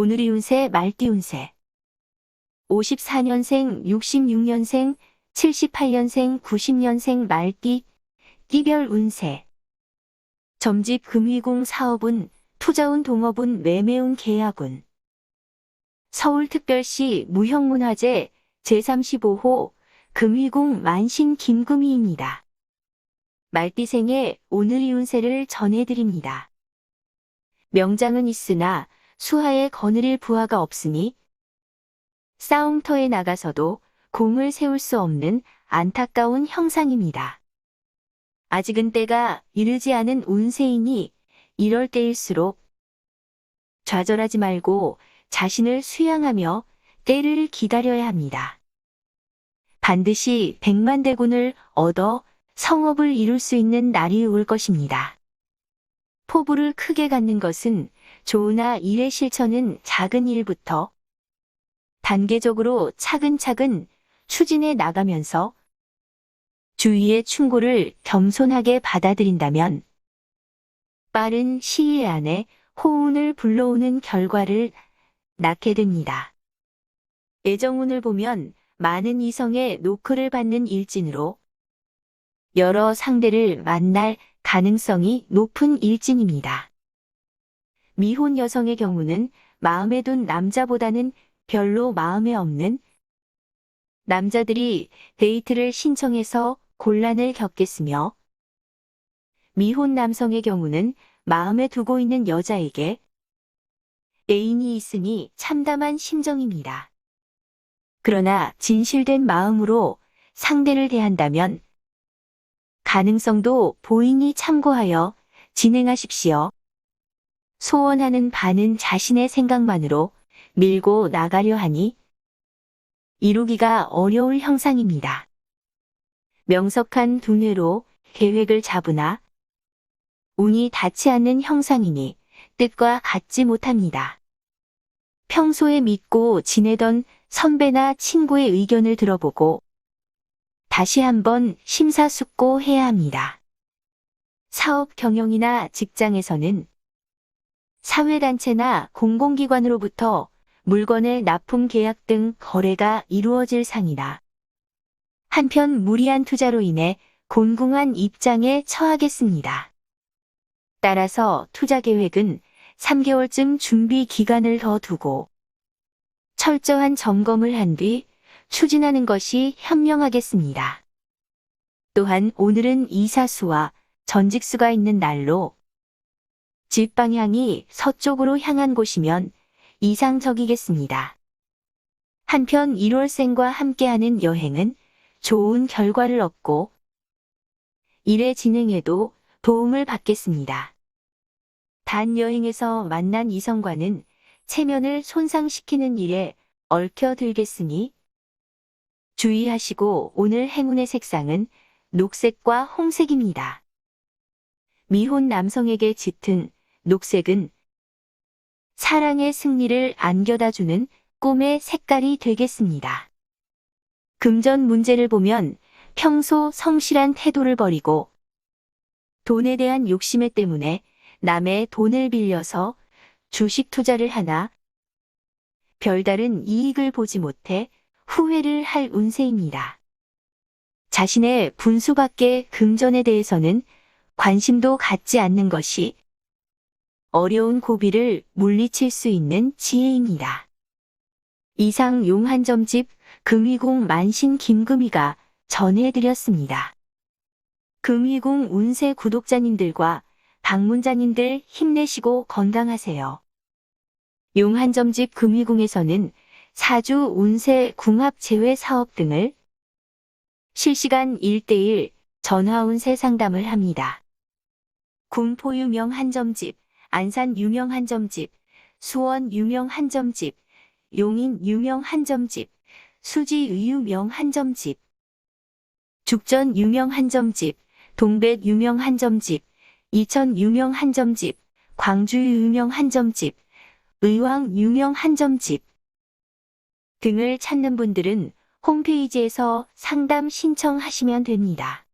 오늘이 운세 말띠 운세 54년생, 66년생, 78년생, 90년생 말띠 띠별 운세 점집 금위공 사업운, 투자운 동업운, 매매운 계약운 서울특별시 무형문화재 제35호 금위공 만신 김금희입니다. 말띠생의 오늘이 운세를 전해드립니다. 명장은 있으나 수하에 거느릴 부하가 없으니 싸움터에 나가서도 공을 세울 수 없는 안타까운 형상입니다. 아직은 때가 이르지 않은 운세이니 이럴 때일수록 좌절하지 말고 자신을 수양하며 때를 기다려야 합니다. 반드시 백만 대군을 얻어 성업을 이룰 수 있는 날이 올 것입니다. 포부를 크게 갖는 것은 좋으나 일의 실천은 작은 일부터 단계적으로 차근차근 추진해 나가면서 주위의 충고를 겸손하게 받아들인다면 빠른 시일 안에 호운을 불러오는 결과를 낳게 됩니다. 애정운을 보면 많은 이성의 노크를 받는 일진으로 여러 상대를 만날 가능성이 높은 일진입니다. 미혼 여성의 경우는 마음에 둔 남자보다는 별로 마음에 없는 남자들이 데이트를 신청해서 곤란을 겪겠으며 미혼 남성의 경우는 마음에 두고 있는 여자에게 애인이 있으니 참담한 심정입니다. 그러나 진실된 마음으로 상대를 대한다면 가능성도 보이니 참고하여 진행하십시오. 소원하는 바는 자신의 생각만으로 밀고 나가려 하니 이루기가 어려울 형상입니다. 명석한 두뇌로 계획을 잡으나 운이 닿지 않는 형상이니 뜻과 같지 못합니다. 평소에 믿고 지내던 선배나 친구의 의견을 들어보고 다시 한번 심사숙고해야 합니다. 사업 경영이나 직장에서는 사회단체나 공공기관으로부터 물건의 납품 계약 등 거래가 이루어질 상이다. 한편 무리한 투자로 인해 곤궁한 입장에 처하겠습니다. 따라서 투자 계획은 3개월쯤 준비 기간을 더 두고 철저한 점검을 한 뒤 추진하는 것이 현명하겠습니다. 또한 오늘은 이사수와 전직수가 있는 날로 집 방향이 서쪽으로 향한 곳이면 이상적이겠습니다. 한편 1월생과 함께하는 여행은 좋은 결과를 얻고 일의 진행에도 도움을 받겠습니다. 단 여행에서 만난 이성과는 체면을 손상시키는 일에 얽혀들겠으니 주의하시고 오늘 행운의 색상은 녹색과 홍색입니다. 미혼 남성에게 짙은 녹색은 사랑의 승리를 안겨다 주는 꿈의 색깔이 되겠습니다. 금전 문제를 보면 평소 성실한 태도를 버리고 돈에 대한 욕심에 때문에 남의 돈을 빌려서 주식 투자를 하나 별다른 이익을 보지 못해 후회를 할 운세입니다. 자신의 분수밖에 금전에 대해서는 관심도 갖지 않는 것이 어려운 고비를 물리칠 수 있는 지혜입니다. 이상 용한점집 금위공 만신 김금희가 전해드렸습니다. 금위공 운세 구독자님들과 방문자님들 힘내시고 건강하세요. 용한점집 금위공에서는 사주 운세 궁합 제외 사업 등을 실시간 1대1 전화 운세 상담을 합니다. 군포 유명 한점집, 안산 유명 한점집, 수원 유명 한점집, 용인 유명 한점집, 수지 유명 한점집, 죽전 유명 한점집, 동백 유명 한점집, 이천 유명 한점집, 광주 유명 한점집, 의왕 유명 한점집 등을 찾는 분들은 홈페이지에서 상담 신청하시면 됩니다.